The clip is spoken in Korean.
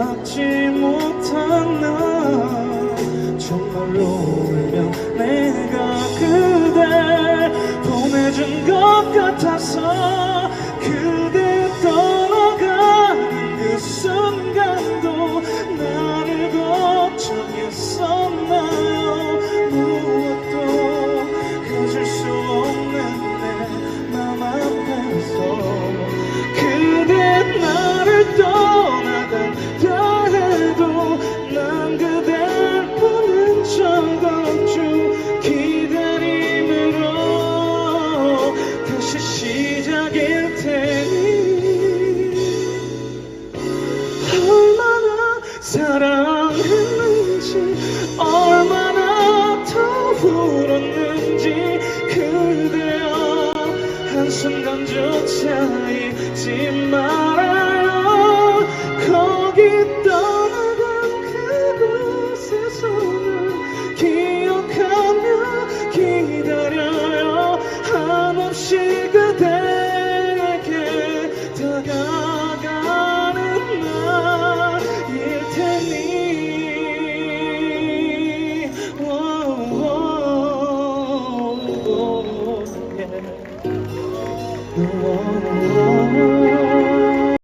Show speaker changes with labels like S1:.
S1: 받지 못한 나? 정말로 울면 내가 그댈 보내준 것 같아서. 없는지 그대여 한순간조차 잊지 말아요. 거기 떠나간 그곳에서는 기억하며 기다려요. 한없이 Thank you.